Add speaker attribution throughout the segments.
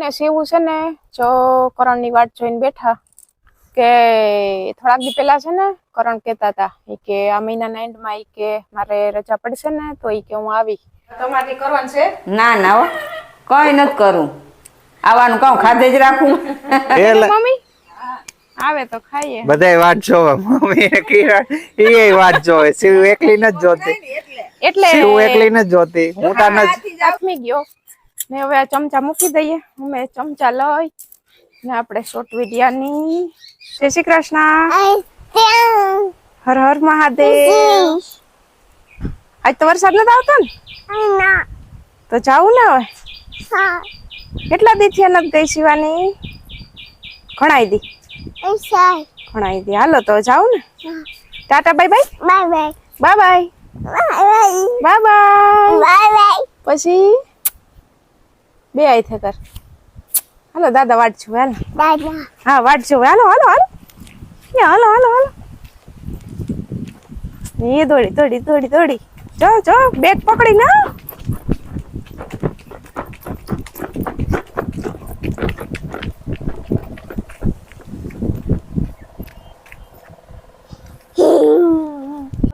Speaker 1: ને શિવું છે ને જો કરણની વાટ જોઈને બેઠા. કે થોડાક દી પેલા છે ને કરણ કહેતા હતા ઈ કે આ મહિનાના એન્ડમાં ઈ કે મારે રજા પડશે ને તો ઈ કે હું આવી. તમારે કરવાનું છે?
Speaker 2: ના ના હો. કઈ નથી કરું. આવવાનું કહું ખાધે જ રાખું.
Speaker 1: મમ્મી આવે તો ખાઈએ.
Speaker 3: બધાય વાત જોવે. મમ્મી કિરણ એ વાત જોવે. શિવ એકલી નથી જોતી.
Speaker 1: એટલે
Speaker 3: શિવ એકલી નથી જોતી. હું તાર નથી
Speaker 1: ગયો. ને હવે આ ચમચા મૂકી દઈએ. અમે ચમચા લઈ ને આપણે શોર્ટ વિડિયાની જય શ્રી કૃષ્ણ. હર હર મહાદેવ. આજ તો વરસાદ નથી આવતો ને? તો જાવું ને હવે? કેટલા દી થી નથી ગઈ શિવાની? ઘણાય દી. ઘણાય દી. હાલો તો જાવું ને? Tata bye bye. Bye bye. Bye bye. પછી? બે આઈ થે કર. હાલો દાદા વાટ છું હાલો હા વાટ છું હાલો હાલો હાલો. એ હાલો હાલો હાલો. એ દોડી દોડી દોડી દોડી. જો જો બેગ પકડી ના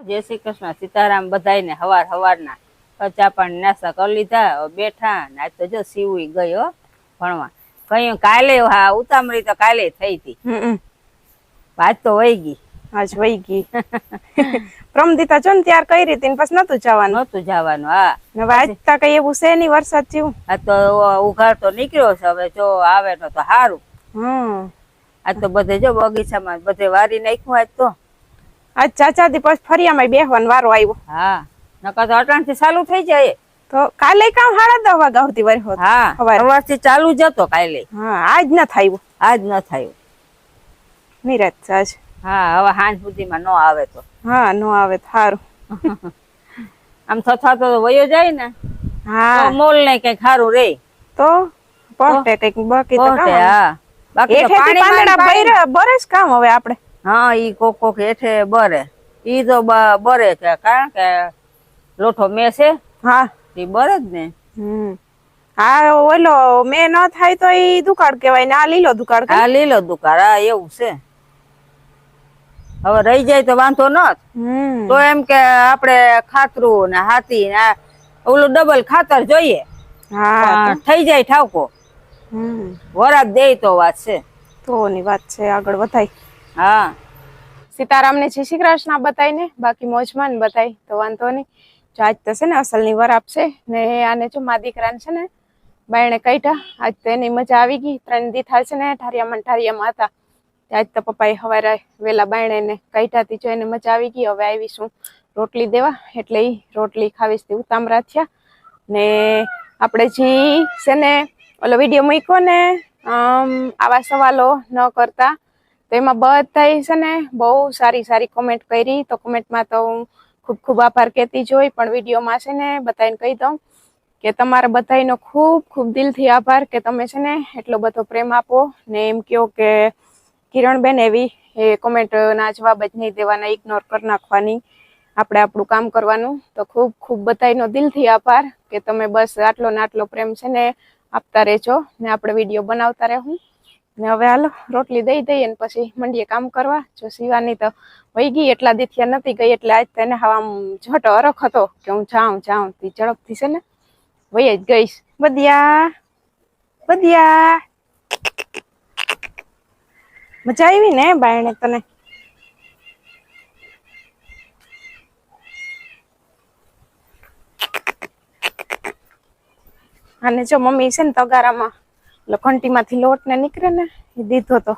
Speaker 2: જય શ્રી કૃષ્ણ. સીતારામ બધાયને હવાર હવારના. કચા પાણી નાસ્તા કરી લીધા બેઠા આજ તો જો સીવી ગયો ભણવા. કહ્યું કાલે હા ઉતામળી તો કાલે થઈ હતી. આજ તો વહી ગઈ.
Speaker 1: આજ વહી ગઈ. પ્રમદીતા જો ને ત્યાર કઈ રીતે? પછી નતું જવાનું?
Speaker 2: નતું જવાનું હા.
Speaker 1: હવે આજ તો કઈ એવું છે નહીં વરસાદ જેવું?
Speaker 2: આ તો ઉઘાડ તો નીકળ્યો છે હવે જો આવે તો તો સારું
Speaker 1: હમ.
Speaker 2: આ તો બધે જો બગીચામાં બધે વારી નાખ્યું આજ તો.
Speaker 1: આજ ચાચા દી પછી ફરિયામાં બેહવાનો વારો આવ્યો.
Speaker 2: હા. નકર તો અટાણથી ચાલુ થઈ જાય.
Speaker 1: તો કાલે કામ સાડા દસ વાગ્યા સુધી વર હોત
Speaker 2: હા
Speaker 1: સવાર.
Speaker 2: થી ચાલુ જતો કાલે.
Speaker 1: હા આજ ના થાય
Speaker 2: આજ ના થયું
Speaker 1: નિરાત સાજ
Speaker 2: હા હવે સાંજ સુધીમાં નો આવે તો.
Speaker 1: હા નો આવે સારું
Speaker 2: આમ થતા તો વયો જાય ને.
Speaker 1: હા.
Speaker 2: મોલ ને કઈ ખારું રે.
Speaker 1: તો પહોંચે કંઈક બાકી તો કામ
Speaker 2: હા. બાકી તો પાણી-
Speaker 1: બૈરા બરે કામ હવે આપણે.
Speaker 2: હા ઈ કોક કોક હેઠે બરે. ઈ તો બરે છે કારણ કે લોઠો મેસે
Speaker 1: હા.
Speaker 2: એ બરજ ને.
Speaker 1: હમ. હા ઓલો મેં ન થાય તો એ દુકાળ કહેવાય ને આ લીલો દુકાળ
Speaker 2: આ લીલો દુકાળ હા એવું છે. હવે રહી જાય તો વાંધો ન તો એમ કે આપણે ખાતરું ને હાથી ને ઓલું ડબલ ખાતર જોઈએ.
Speaker 1: હા.
Speaker 2: થઈ જાય ઠાવકો.
Speaker 1: હમ.
Speaker 2: વરાત દે તો વાત છે.
Speaker 1: તો ની વાત છે આગળ વધાય.
Speaker 2: હા.
Speaker 1: સીતારામને જય શ્રી કૃષ્ણ બતાવીને બાકી મોજમાં ને બતાવી તો વાંધો નહીં. જો આજ તો છે ને અસલની વર આપશે ને આને જો મા દીકરાને છે ને બાયણે કાઢ્યા, આજ તો એની મજા આવી ગઈ. ત્રણ દી થાય છે ને ઠારિયામાં ઠારિયામાં હતા. આજ તો પપ્પાએ હવારે વેલા બાયણે એને કાઢ્યા હતી જો એને મજા આવી ગઈ. હવે આવીશું રોટલી દેવા. એટલે એ રોટલી ખાવીશ તે ઉતામરા થયા. ને આપણે જી છે ને ઓલો વીડિયો મૂક્યો ને આવા સવાલો ન કરતા, તો એમાં બધાએ છે ને બહુ સારી સારી કોમેન્ટ કરી. તો કોમેન્ટમાં તો હું ખૂબ ખૂબ આભાર કહેતી જોઈ. પણ વિડીયોમાં છે ને બધાને કહી દઉં કે તમારા બધાયનો ખૂબ ખૂબ દિલથી આભાર કે તમે છે ને એટલો બધો પ્રેમ આપો ને એમ કહો કે કિરણબેન એવી એ કોમેન્ટના જવાબ જ નહીં દેવાના ઇગ્નોર કરી નાખવાની આપણે આપણું કામ કરવાનું. તો ખૂબ ખૂબ બધાનો દિલથી આભાર કે તમે બસ આટલો ને આટલો પ્રેમ છે ને આપતા રહેજો ને આપણે વીડિયો બનાવતા રહેવું ને હવે હાલો, રોટલી દઈ દઈએ ને પછી મંડીએ કામ કરવા. જો સીવાની તો વહી ગઈ, એટલા દીથિયા નથી ગઈ, એટલે આજ તેને હવા આમ અરખ હતો કે હું જાઉં જાઉં, તી ઝડપથી છે ને વહી જ ગઈશ. બધિયા બધિયા મજા આવી ને બાયણે તને? અને જો મમ્મી છે ને તગારામાં એટલે ખંટીમાંથી લોટ ને નીકળે ને દીધો તો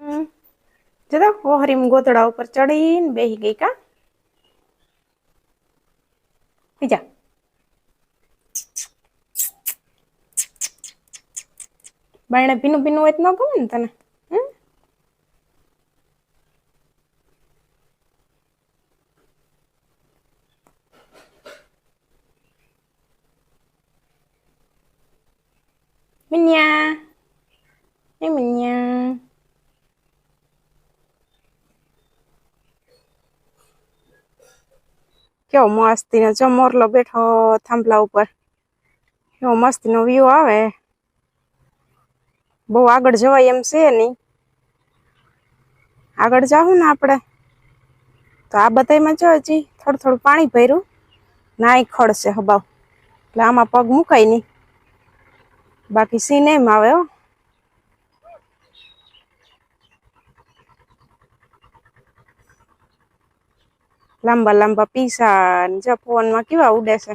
Speaker 1: હમ. જરા ઓહરીમ ગોતડા ઉપર ચડીને બેહી ગઈ કા? બીજા. બાયણે ભીનું ભીનું હોય તો ન ગમે ને તને હમ? મિન્યા એ મિન્યા કેવો મસ્તીનો, જો બેઠો થાંભલા ઉપર. કેવો મસ્તીનો વ્યૂ આવે. બહુ આગળ જવાય એમ છે નહીં. આગળ જાવું ને આપણે. તો આ બધામાં જો હજી થોડું થોડું પાણી ભર્યું. નાય ખડશે હબાવ. એટલે આમાં પગ મુકાય નહીં. બાકી સીન આવે હો. લાંબા લાંબા પીસા જો પવનમાં કેવા ઉડે છે.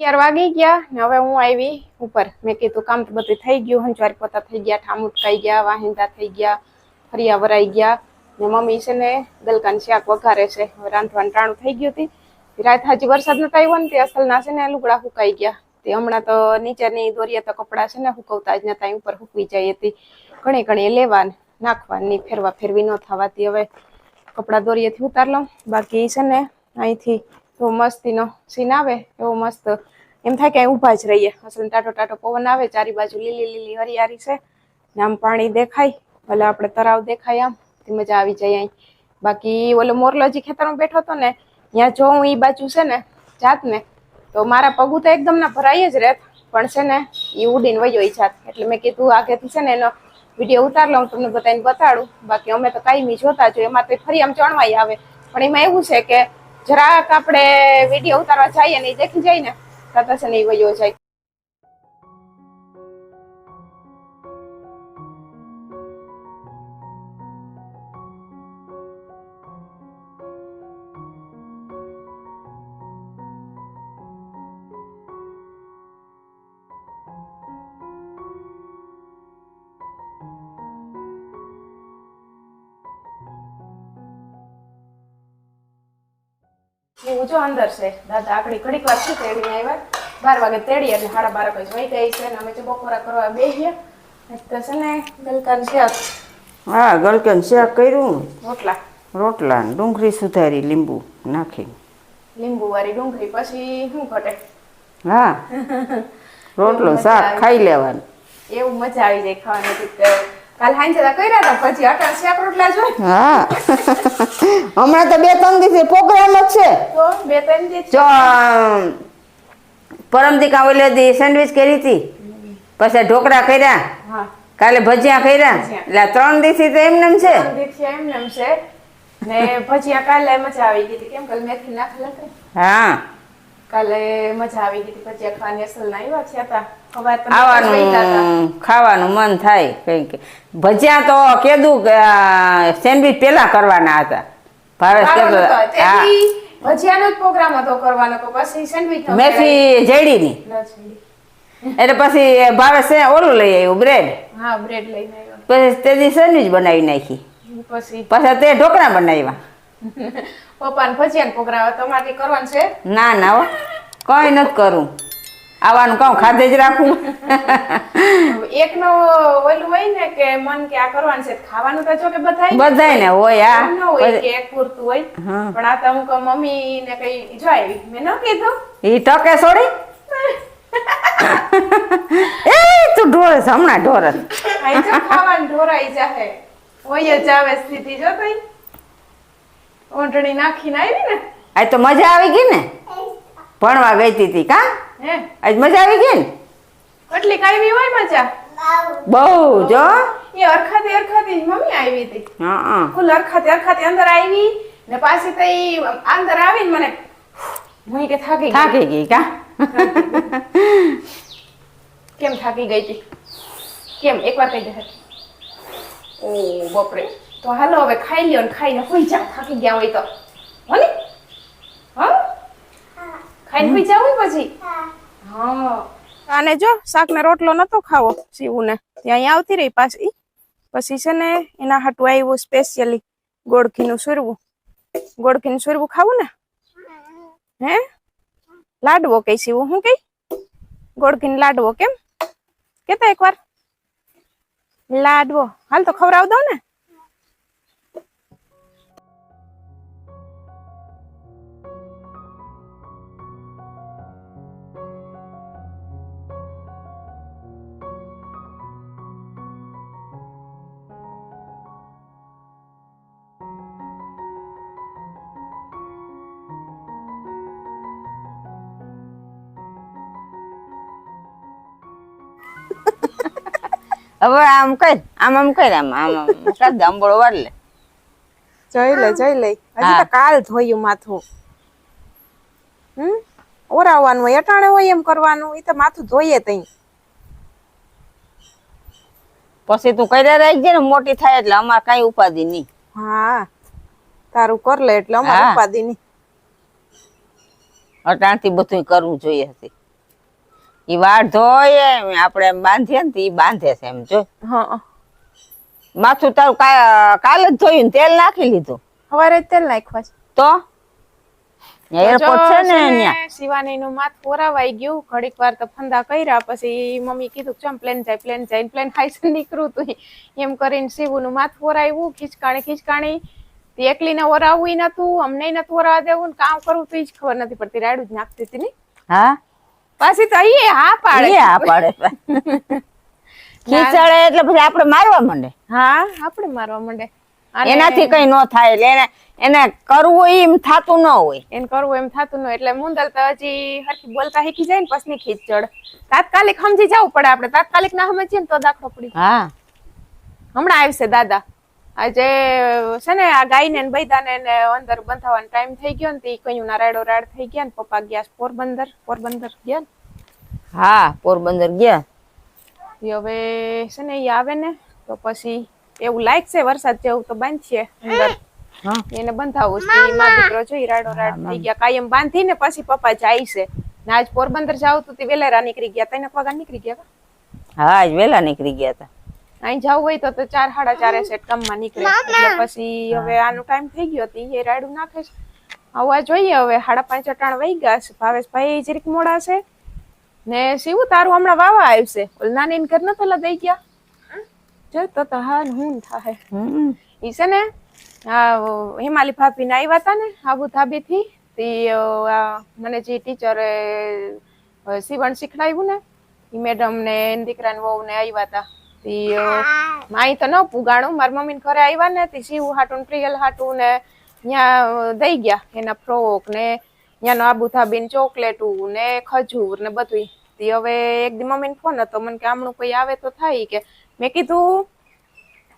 Speaker 1: અગિયાર વાગી ગયા ને હવે હું આવી ઉપર. મેં કીધું કામ તો બધું થઈ ગયું હંચવાર પોતા થઈ ગયા, ઠામ ઉટકાઈ ગયા, વાહિંદા થઈ ગયા, ફરિયા વરાઈ ગયા ને મમ્મી છે ને ગલકાન શાક વઘારે છે. હવે રાંધવાનું ટાણું થઈ ગયું હતી. રાત હાજી વરસાદ નતો આવ્યો ને તે અસલના છે ને લુગડા સુકાઈ ગયા. તે હમણાં તો નીચેની દોરીએ તો કપડાં છે ને સુકવતા જ નતા ઉપર સુકવી જાય હતી. ઘણી ઘણી લેવા નાખવાની, ફેરવા ફેરવી ન થવાતી હવે. કપડાં દોરીએથી ઉતાર લઉં બાકી છે ને અહીંથી એવો મસ્તીનો સીન આવે, એવો મસ્ત એમ થાય કે ઊભા જ રહીએ. અસલ ટાટો ટાટો પવન આવે, ચારી બાજુ લીલી લીલી હરિયાળી છે. ને આમ પાણી દેખાય, ભલે આપણે તરાવ દેખાય આમ તે મજા આવી જાય અહીં. બાકી ઓલો મોરલોજી ખેતરમાં બેઠો હતો ને, ત્યાં જો હું એ બાજુ છે ને જાત ને તો મારા પગું તો એકદમ ના ભરાઈ જ રહેત. પણ છે ને એ ઉડીને વયો એ જાત. એટલે મેં કીધું આગેથી છે ને એનો વીડિયો ઉતાર લઉં, તમને બધાને બતાડું. બાકી અમે તો કાયમી જોતા જોઈએ એમાં તો ફરી આમ ચણવાય આવે. પણ એમાં એવું છે કે જરાક આપણે વીડિયો ઉતારવા જઈએ ને એ દેખી જાય ને ને એ વયો જાય. જો અંદર છે. દાદા આકડી ઘડીક વાર શું તેડીને આવ્યા બાર વાગે તેડી એટલે સાડા બાર જ જોઈ ગઈ છે અને અમે જો બપોરા કરવા બેહીએ. તો છે ને ગલકાન શાક
Speaker 2: હા ગલકાન શાક કર્યું.
Speaker 1: રોટલા.
Speaker 2: રોટલા ડુંગળી સુધારી લીંબુ નાખી
Speaker 1: લીંબુ વાળી ડુંગળી પછી શું ઘટે?
Speaker 2: હા. રોટલો શાક ખાઈ લેવાનું.
Speaker 1: એવું મજા આવી જાય ખાવાની તો કાલ હાંજે તો કર્યા હતા પછી અટલ શેક રોટલા જોઈ.
Speaker 2: હા. હમણાં તો બે ત્રણ દિવસે પ્રોગ્રામ જ છે.
Speaker 1: તો બે ત્રણ દિવસ
Speaker 2: જો પરમદી કાં દી સેન્ડવિચ કરી હતી. પછી ઢોકળા કર્યા.
Speaker 1: હા.
Speaker 2: કાલે ભજીયા કર્યા. એટલે ત્રણ દિવસથી તો એમનેમ એમ છે.
Speaker 1: ત્રણ દિવસથી એમને છે. ને ભજીયા કાલે મજા આવી ગઈ હતી. કેમ કાલે મેથી નાખેલા હતા?
Speaker 2: હા.
Speaker 1: કાલે મજા આવી ગઈ હતી. ભજીયા ખાવાની અસલ ના આવ્યા છે હતા.
Speaker 2: આવવાનું ખાવાનું મન થાય કંઈક ભજીયા તો કેદું કે સેન્ડવિચ પેલા કરવાના હતા. ભાવેશ
Speaker 1: ખાવાનું
Speaker 2: કહેતો
Speaker 1: તો
Speaker 2: હા.
Speaker 1: તેથી ભજીયાનો જ પ્રોગ્રામ હતો કરવાનો તો પછી સેન્ડવિચ
Speaker 2: મેથી જડીની એટલે પછી ભાવેશ ઓલું લઈ આવ્યું બ્રેડ.
Speaker 1: હા બ્રેડ લઈને આવ્યો.
Speaker 2: પછી તેથી સેન્ડવિચ બનાવી નાખી.
Speaker 1: પછી?
Speaker 2: પાછા તે ઢોકળા બનાવ્યા.
Speaker 1: પપ્પાને ભજીયાનો પ્રોગ્રામ હતો તમારે કરવાનું છે?
Speaker 2: ના ના હો. કઈ નથી કરું. આવવાનું કહું ખાધે જ રાખું.
Speaker 1: એક નો ઓલું હોય ને કે મન કે આ કરવાનું છે ખાવાનું તો જો કે બધાય
Speaker 2: બધાય ને હોય.
Speaker 1: આ ન હોય કે પૂરતું હોય. પણ આ તો હું કહું મમ્મી ને કઈ જો આવી મેં ન કીધું.
Speaker 2: ઈ ટકે છોડી એ તું ઢોરસ હમણાં ઢોરસ
Speaker 1: આઈ જો ખાવાનું ઢોરાઈ જાહે. હોય જ આવે સ્થિતિ જો તઈ. ઓંટણી નાખીને આવી ને.
Speaker 2: આ તો મજા આવી ગઈ ને? ભણવા ગઈ તી કા? આજ મજા આવી ગઈ ને?
Speaker 1: કેટલી કાયમી હોય મજા?
Speaker 2: બહુ જો
Speaker 1: એ અરખાતી અરખાતી મમ્મી આવી હતી.
Speaker 2: હા હા.
Speaker 1: ફૂલ અરખાતી અરખાતી અંદર આવી ને પાછી તો ઈ અંદર આવીને મને હું કે થાકી
Speaker 2: થાકી ગઈ કા?
Speaker 1: કેમ થાકી ગઈ હતી? કેમ? એકવાર કહી દે ઓ બપરે. તો હાલો હવે ખાઈ લ્યો ને ખાઈને હોઈ જાવ થાકી ગયા હોય તો. હોને? હા? ખાઈને હોઈ જાવ પછી? હા. આને જો શાક ને રોટલો નતો ખાવો શિવુ ને ત્યાં આવતી રહી પાછી. પછી છે ને એના હાટું આવ્યું સ્પેશિયલી ગોળખીનું સુરવું ગોળખીનું સુરવું ખાવું ને? હે? લાડવો કઈ શિવું હું કઈ ગોળકીન લાડવો કેમ? કેતા એકવાર. લાડવો. હાલ તો ખવડાવ દઉં ને.
Speaker 2: હવે આમ કર આમ આમ કર આમ આમ. કર દે આંબળો વાર લે
Speaker 1: જોઈ લે જોઈ લે. હજી તો કાલ ધોયું માથું. હમ? ઓરાવવાનું હોય અટાણે હોય એમ કરવાનું. એ તો માથું ધોઈએ તઈ.
Speaker 2: પછી તું કર્યા રહી જાય ને મોટી થાય એટલે અમારે કઈ ઉપાધિ નહીં.
Speaker 1: હા. તારું કર લે એટલે અમારે. ઉપાધિ નહીં.
Speaker 2: અટાણથી બધું કરવું જોઈએ હતી ઈ ધોય એમ આપણે એમ બાંધીએ ને ઈ બાંધે છે એમ જો.
Speaker 1: હા
Speaker 2: માથું તારું કાલે જ ધોયું તેલ નાખી લીધું.
Speaker 1: સવારે તેલ નાખવા છે.
Speaker 2: તો? એરપોર્ટ છે ને
Speaker 1: શિવાની નું માથ પોરાવાઈ ગયું. ઘડીક વાર તો ફંદા કર્યા પછી મમ્મી કીધું ચમ પ્લેન જાય પ્લેન જાય પ્લેન હાઈ નીકળું તું એમ કરીને શિવું નું માથ પોરાવ્યું ખીચકાણી ખીચકાણી તે એકલીને ઓરાવવું નતું અમને નતું ઓરાવા દેવું ને કામ કરવું તો જ ખબર નથી પડતી રાડું જ નાખતી હતી ને.
Speaker 2: હા?
Speaker 1: પાછી તો ઈ હા પાડે.
Speaker 2: એ આ પાડે. ખીચડે એટલે પછી આપણે મારવા માંડે.
Speaker 1: હા આપણે મારવા માંડે.
Speaker 2: એનાથી કઈ ન થાય એટલે એને એને કરવું એમ થાતું ન હોય.
Speaker 1: એને કરવું એમ થતું ન હોય. એટલે મુંદલ તો હજી હરખી બોલતા શીખી જાય ને પછી ખીચડ. તાત્કાલિક સમજી જવું પડે આપણે. તાત્કાલિક ના સમજીએ ને તો દાખલો પડી
Speaker 2: હા.
Speaker 1: હમણાં આવશે દાદા. આજે છે ને આ ગાયને ને બૈદાને ને અંદર બંધાવવાનો ટાઈમ થઈ ગયો ને તે કયું ના રાડો રાડ થઈ ગયા ને પપ્પા ગયા પોરબંદર પોરબંદર ગયા ને.
Speaker 2: હા પોરબંદર ગયા.
Speaker 1: એ હવે છે ને એ આવે ને તો પછી એવું લાગશે વરસાદ જેવું તો બાંધશે અંદર. એને બંધાવું છે એમાં દીકરો જોઈ રાડો રાડ થઈ ગયા. કાયમ બાંધીને પછી પપ્પા જાય છે. ને આજ પોરબંદર જાવ તો તે વેલેરા નીકળી ગયા તને પગા નીકળી ગયા?
Speaker 2: હા આજ વેલા નીકળી ગયા હતા
Speaker 1: અહીં જવું હોય તો તો ચાર સાડા ચારે સેટ કામમાં નીકળે. એટલે પછી હવે આનો ટાઈમ થઈ ગયો તો એ રાયડું નાખે છે આવવા જોઈએ હવે સાડા પાંચ અટાણ વહી ગયા છે. ભાવેશભાઈ જરીક મોડા છે. ને શિવું તારું હમણાં વાવા આવશે નાની ઘર ન પેલા દઈ ગયા. જો તો તો હું થાય
Speaker 2: હમ.
Speaker 1: ઈ છે ને આ હિમાલી ફાફી ને આવ્યા હતા ને આબુ ધાબી થી તે આ મને જે ટીચરે સીવણ શીખડાવ્યું ને એ મેડમ ને દીકરા દીકરાને વહુ ને આવ્યા હતા તી માઈ તો ન પુગાણું. મારા મમ્મી ને ઘરે આવ્યા ને તી સીવું હાટું પ્રિયલ હાટું ને ત્યાં દઈ ગયા એના ફ્રોક ને ત્યાંનો આબુ ને ચોકલેટું ને ખજૂર ને બધું તી હવે એક દી મમ્મી ને ફોન હતો. મને કે આમણું કોઈ આવે તો થાય કે. મેં કીધું,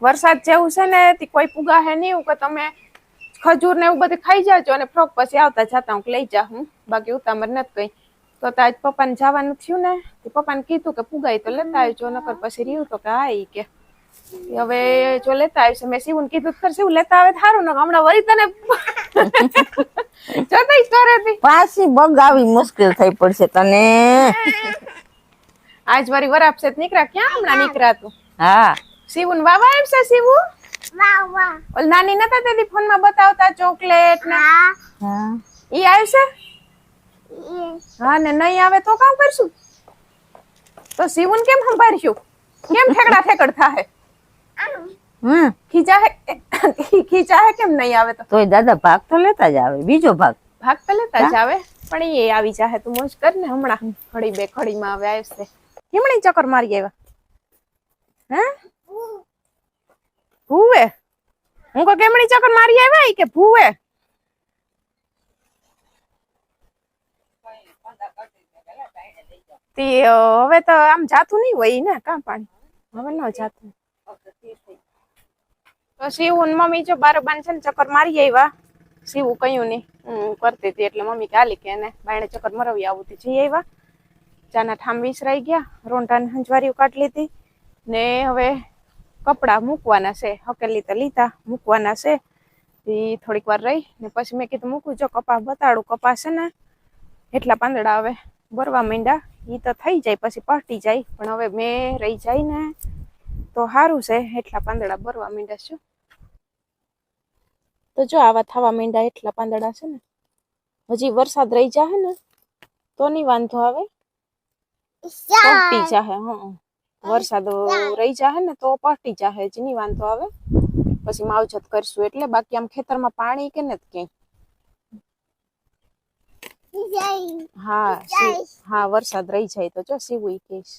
Speaker 1: વરસાદ જેવું છે ને, તે કોઈ પુગા હે નહીં કે તમે ખજૂર ને એવું બધું ખાઈ જાજો અને ફ્રોક પછી આવતા જતા હું લઈ જા હું બાકી ઉતામર નથી કઈ. તો તો પપ્પા પપ્પાને જવાનું થયું ને તે પપ્પાને કીધું કે પુગાઈ તો લેતા આવજો નકર પછી રહ્યું તો કે. હા કે હવે જો લેતા આવશે મેં શિવું કીધું ખર શિવ લેતા આવે સારું ને હમણાં વળી તને જતા કરે
Speaker 2: પાછી બગાવી મુશ્કેલ થઈ પડશે તને.
Speaker 1: આજ વારી વરાપસે તો નીકળ્યા ક્યાં હમણાં નીકળ્યા તું?
Speaker 2: હા.
Speaker 1: શિવું વાવા આવશે શિવું? ઓલ નાની નતા તેથી ફોનમાં બતાવતા ચોકલેટ ના?
Speaker 2: હા.
Speaker 1: ઈ આવશે? હા ને નહીં આવે તો કામ કરશું? તો શિવન કેમ સંભાળશું? કેમ ઠેકડા ઠેકડ થાહે?
Speaker 2: હમ
Speaker 1: ખીચા હે ખીચા હે કેમ નહીં આવે તો?
Speaker 2: તોય દાદા ભાગ તો લેતા જ આવે બીજો ભાગ.
Speaker 1: ભાગ તો લેતા જ આવે પણ એ આવી જાહે તું મોજ કર ને હમણાં. ઘડી બે ઘડીમાં આવે આવશે. કેમણી ચક્કર મારી આવ્યા? હે? ભૂવે? હું કો કેમણી ચક્કર મારી આવ્યા ઈ કે ભૂવે? તે હવે તો આમ જાતું નહીં હોય ને, કાં પાણી? હવે ન જાતું. તો શિવ મમ્મી જો બારોબાર છે ને ચક્કર મારી આવ્યા શિવું કયું નહીં. હું કરતી હતી એટલે મમ્મી કાલી કે એને બાયણે ચક્કર મરવી આવું હતી જઈ આવ્યા ચાના ઠામ વિસરાઈ ગયા, રોંઢાને હંજવારીઓ કાઢી લીધી. ને હવે કપડા મૂકવાના છે, હકેલી તો લીધા, મૂકવાના છે. એ થોડીક વાર રહી ને પછી મેં કીધું મૂકું, જો કપા બતાડું, કપા છે ને એટલા પાંદડા હવે ભરવા માંડ્યા. એ તો થઈ જાય પછી પટી જાય. પણ હવે મેં રહી જાય ને તો સારું છે એટલા પાંદડા ભરવા માંડ્યા છું. તો જો આવા થવા માંડ્યા એટલા પાંદડા છે ને હજી વરસાદ રહી જાય ને તો નહીં વાંધો આવે. પટી જાહે હં વરસાદ રહી જાહે ને તો પટી જાહે જ નહીં વાંધો આવે. પછી માવજત કરશું એટલે બાકી આમ ખેતરમાં પાણી કે ને ક્યાંય? હા હા વરસાદ રહી જાય તો જો સીવું કહીશ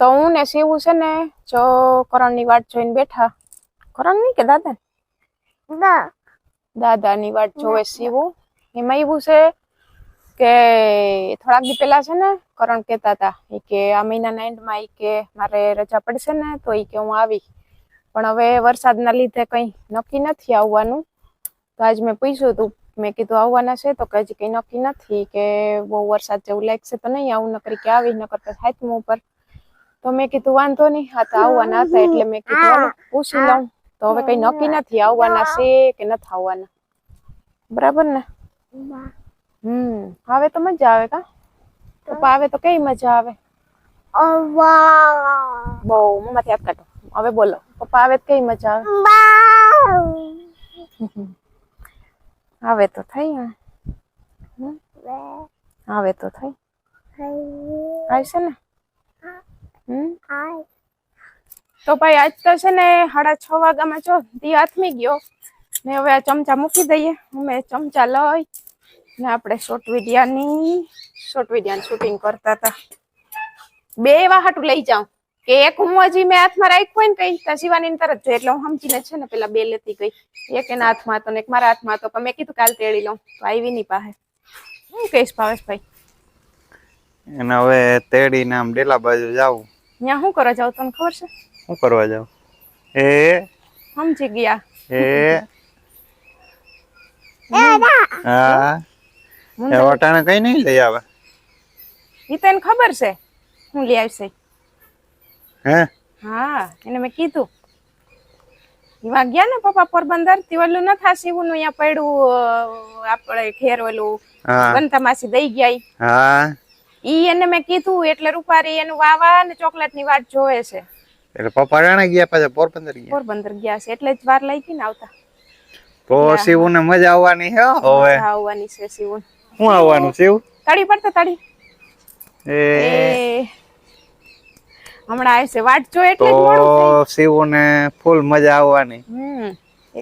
Speaker 1: તો હું ને સીવું છે ને જો કરણની વાટ જોઈને બેઠા. કરણ નહીં કે દાદા દાદાની વાટ જોવે સીવું એમાં એવું છે કે થોડાક દી પહેલા છે ને કરણ કહેતા હતા. એ કે આ મહિનાના એન્ડમાં ઈ કે મારે રજા પડશે ને તો ઈ કે હું આવી. પણ હવે વરસાદના લીધે કંઈ નક્કી નથી આવવાનું. તો આજ મેં પૂછ્યું હતું મેં કીધું આવવાના છે તો કે હજી કંઈ નક્કી નથી કે બહુ વરસાદ જેવું લાગશે તો નહીં આવું નકરી કે આવી નકર તો હાથમાં ઉપર તો મેં કીધું વાંધો નહીં હા તો આવવાના હતા એટલે મેં કીધું હાલો પૂછી લઉં તો હવે કંઈ નક્કી નથી આવવાના છે કે નથી આવવાના બરાબર ને હમ હવે તો મજા આવે કા પપ્પા આવે તો કઈ મજા આવે બહુ મમ્માથી હાથ કાઢો હવે બોલો પપ્પા આવે તો કઈ મજા આવે આવે તો થઈ? આવે તો થઈ. આવશે ને? હમ? તો ભાઈ આજ તો છે ને સાડા છ વાગ્યામાં જો દી હાથમી ગયો. ને હવે આ ચમચા મૂકી દઈએ. અમે ચમચા લઈ ને આપણે શોર્ટ વિડિયાની શોર્ટ વિડિયાની શૂટિંગ કરતા હતા. બે વાહાટું લઈ જાઉં. કે એક હું હજી મેં હાથમાં રાખ્યો ને કઈ તો શિવાની તરત જોઈ એટલે હું સમજીને છે ને પેલા બે લેતી ગઈ. એક એના હાથમાં હતો ને એક મારા હાથમાં હતો. પણ મેં કીધું કાલ તેડી લઉં. તો આવી નહીં પાસે. હું કહીશ ભાવેશભાઈ?
Speaker 3: એને હવે તેડીને આમ ડેલા બાજુ જાવ.
Speaker 1: ત્યાં શું કરવા જાવ તને ખબર છે?
Speaker 3: શું કરવા જાવ એ
Speaker 1: સમજી ગયા.
Speaker 3: એ હા. એ વટાણા કઈ નહીં લઈ આવે?
Speaker 1: એ તો એને ખબર છે. હું લઈ આવશે.
Speaker 3: હે?
Speaker 1: હા એને મેં કીધું. એવા ગયા ને પપ્પા પોરબંદરથી ઓલું ન થાશે એવું અહીંયા પડ્યું આપણે ઘેર ઓલું બનતા માસી દઈ ગયા.
Speaker 3: હા.
Speaker 1: ઈ એને મેં કીધું એટલે રૂપારી એનું વાવા ને ચોકલેટની વાટ જોવે છે.
Speaker 3: એટલે પપ્પા રાણા ગયા પાછા પોરબંદર ગયા?
Speaker 1: પોરબંદર ગયા છે એટલે જ વાર લઈ ગઈ ને આવતા.
Speaker 3: તો શિવ ને મજા આવવાની હે હવે.
Speaker 1: આવવાની છે શિવ
Speaker 3: શું આવવાનું શિવ?
Speaker 1: તળી પડતા તળી.
Speaker 3: એ.
Speaker 1: હમણાં આવશે વાટ જો એટલે
Speaker 3: તો શિવ ને ફૂલ મજા આવવાની.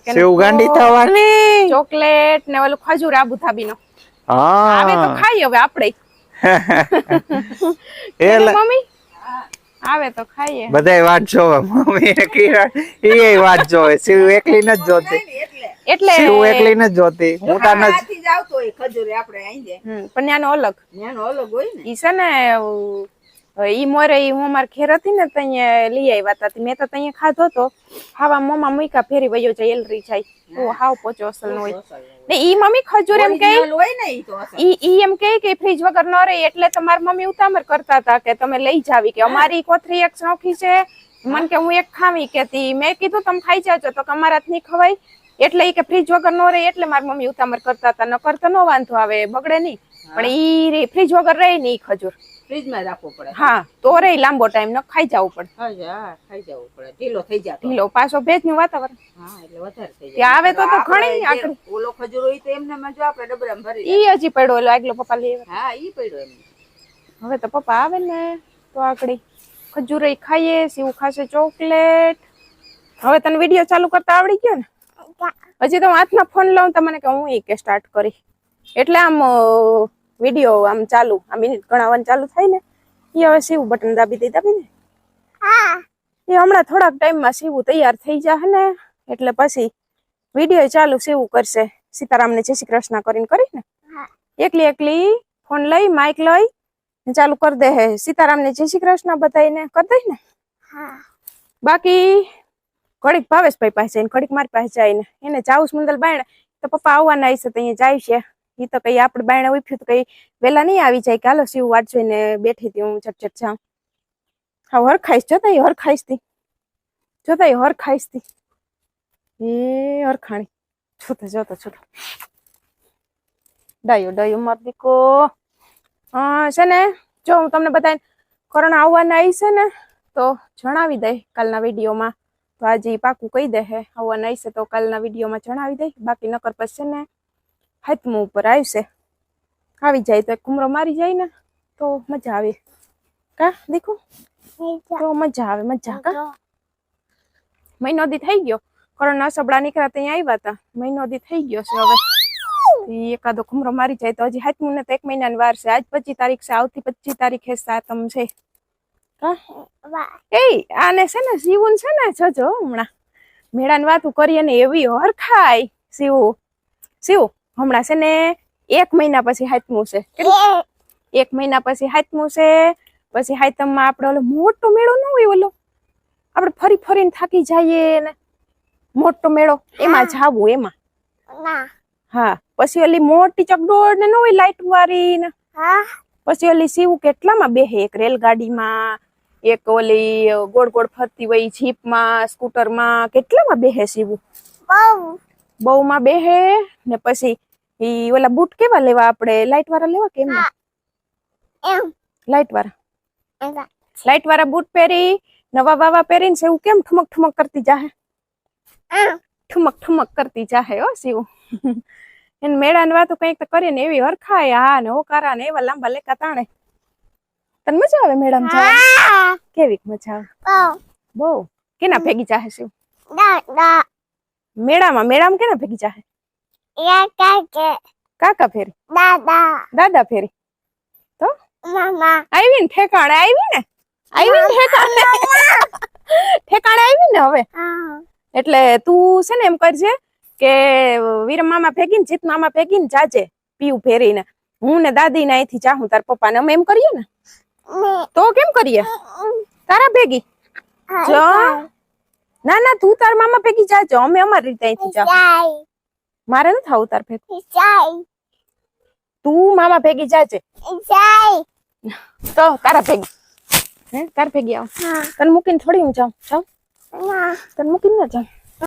Speaker 3: શિવ ગાંડી થવાની.
Speaker 1: ચોકલેટ ને ઓલું ખજૂર આબુ થાબીનો હા. આવે તો ખાઈ હવે આપણે.
Speaker 3: એ
Speaker 1: મમ્મી? આવે તો ખાઈએ.
Speaker 3: બધાય વાત જોવે મમ્મી કિરણ. એ વાત જોવે. શિવ એકલી નથી જોતી.
Speaker 1: એટલે.
Speaker 3: શિવ એકલી નથી જોતી. હું તાર
Speaker 2: ન આવતો હોય ખજૂર આપણે આઈ જાય
Speaker 1: હમ, પણ ન્યાનો અલગ.
Speaker 2: ન્યાનો અલગ હોય ને.
Speaker 1: ઈ છે ને ઈ મોરે ઈ હું માર ઘેર હતી ને તઈએ લઈ આવ્યા હતા મેં તો તઈએ ખાધો તો ખાવા મોમાં મૂકા ફેરી વયો જાય એલરી જાય. ઓ હાવ પોચો અસલ નો હોય. ને ઈ મમ્મી ખજૂર એમ કે
Speaker 2: ઈ
Speaker 1: ઈ એમ કે કે ફ્રીજ વગર ન રહે એટલે તમાર મમ્મી ઉતામર કરતા હતા કે તમે લઈ જાવી કે અમારી કોથરી એક ચોખી છે. મન કે હું એક ખાવી કેતી મેં કીધું તમે ખાઈ જાજો તો કે અમારા નહીં ખવાય. એટલે ઈ કે ફ્રીજ વગર ન રહે એટલે મારી મમ્મી ઉતામર કરતા હતા ન કરતા નો વાંધો આવે બગડે નહીં. પણ ઈ ફ્રીજ વગર રહે નહીં ખજૂર.
Speaker 2: ફ્રીજમાં રાખવો પડે.
Speaker 1: હા તો રે લાંબો ટાઈમ ન ખાઈ જવું પડે.
Speaker 2: હા ખાઈ જવું પડે. ઢીલો થઈ જાય
Speaker 1: ઢીલો પાછો ભેજનું વાતાવરણ.
Speaker 2: હા એટલે વધારે થઈ
Speaker 1: જાય. આવે તો તો ઘણી આકડી.
Speaker 2: ઓલો ખજૂર હોય તો એમને માં જો આપણે ડબરામાં ભરી
Speaker 1: ઈ હજી પડ્યો ઓલો આગલો પપ્પા લઈ
Speaker 2: હા ઈ પડ્યો એમ.
Speaker 1: હવે તો પપ્પા આવે ને તો આકડી ખજૂર ખાઈએ સીવું ખાશે ચોકલેટ. હવે તને વીડિયો ચાલુ કરતા આવડી ગયો ને? હજી તો હું હાથમાં ફોન લઉં તમને કે હું એ કે સ્ટાર્ટ કરી. એટલે આમ વીડિયો આમ ચાલુ આ મિનિટ ગણાવવાનું ચાલુ થાય ને એ હવે સીવું બટન દાબી દઈ દાબી ને એ હમણાં થોડાક ટાઈમમાં સીવું તૈયાર થઈ જાય ને એટલે પછી વીડિયો ચાલુ સીવું કરશે. સીતારામને જય શ્રી કૃષ્ણ કરીને કરીને એકલી એકલી ફોન લઈ માઇક લઈ ચાલુ કરી દે હે. સીતારામને જય શ્રી કૃષ્ણ બતાવીને કરી દઈ ને. બાકી ઘડીક ભાવેશભાઈ પાસે ઘડીક મારી પાસે જાય ને એને જાઉં મંદલ બાયણ તો પપ્પા આવવાના હશે તો અહીંયા જાય છે. એ તો કઈ આપણે બાયણા ઉઠ્યું તો કઈ વેલા નહીં આવી જાય કે હાલો શિવ વાટ જોઈને બેઠી હતી હું ચટ જાઉં હા, હરખાઈશ, જોતા એ હર તી. જોતા એ હર તી. એ હરખાણી. જોતા જોતા જોતા. ડાયો ડાયો, માર દીકો. હા, છે ને, જો હું તમને બતાવીને કરણ આવવાના આવી ને, તો જણાવી દે કાલના વિડીયોમાં. તો આજે પાકું કહી દે હે, આવવાના આવી તો કાલના વિડીયોમાં જણાવી દે બાકી નકર પછી ને હાથમું ઉપર આવશે. આવી જાય તો કુમરો મારી જાય ને તો મજા આવે. કા દેખો તો મજા આવે મજા કા? મહિનો દી થઈ ગયો. કરણ સબડા નીકળ્યા ત્યાં આવ્યા હતા મહિનો દી થઈ ગયો છે હવે. એકાદો કુમરો મારી જાય તો હજી હાથમું ને તો એક મહિનાની વાર છે. આજ પચીસ તારીખ છે આવતી પચીસ તારીખે સાતમ છે. એ આને છે ને શિવું છે ને જજો હમણાં. મેળાની વાતું કરીએ ને એવી હરખાય. શિવ શિવ હમણાં છે ને એક મહિના પછી હાથમું છે. એક મહિના પછી હાથમું છે પછી હાથમમાં આપણે ઓલો મોટો મેળો ન હોય ઓલો? આપણે ફરી ફરીને થાકી જઈએ ને. મોટો મેળો એમાં જાવું એમાં. હા પછી ઓલી મોટી ચકડોળ ને ન હોય લાઈટ વાળી ને પછી ઓલી સીવું કેટલામાં બેહે? એક રેલગાડીમાં એક ઓલી ગોળ ગોળ ફરતી હોય જીપમાં સ્કૂટરમાં કેટલામાં બેહે સીવું? બહુમાં બેહે ને પછી ઈ ઓલા બૂટ કેવા લેવા આપણે લાઈટ વાળા લેવા કેમ લાઈટ વાળા લાઈટ વાળા બૂટ પહેરી નવા વાવા પહેરીને સેવું કેમ ઠુમક ઠુમક કરતી જાહે ઠુમક ઠુમક કરતી જાહે હો સીવું એને મેળાની વાતો કંઈક તો કરીએ ને એવી હરખાય હા ને હોકારા ને એવા લાંબા લેકા તાણે તને મજા આવે મેળામાં જવાની કેવી મજા આવે બહુ કેના ભેગી જાહે શિવ મેળામાં મેળામાં કેના ભેગી જાહે કાકા ફેરી? દાદા. ફેરી? આવી ને ઠેકાણે આવી ને? આવી ને ઠેકાણે? ઠેકાણે આવી ને હવે? એટલે તું છે ને એમ કરજે કે વીર મામા ભેગી ને જીત મામા ભેગી ને જાજે પીવું ફેરીને. હું ને દાદી ને અહીંથી જાહું તાર પપ્પા ને અમે એમ કરીએ ને? તો કેમ કરીએ? તારા ભેગી? જો. ના ના તું તાર મામા ભેગી જાજો. અમે અમારી રીતે અહીંથી જાવ મારે નથી આવું તાર ભેગું. તું મામા ભેગી જાજે. તો તારા ભેગી. હે તાર ભેગી આવ. તને મૂકીને થોડી હું જાઉં. જાઉં? તને મૂકીને ના જાઉં?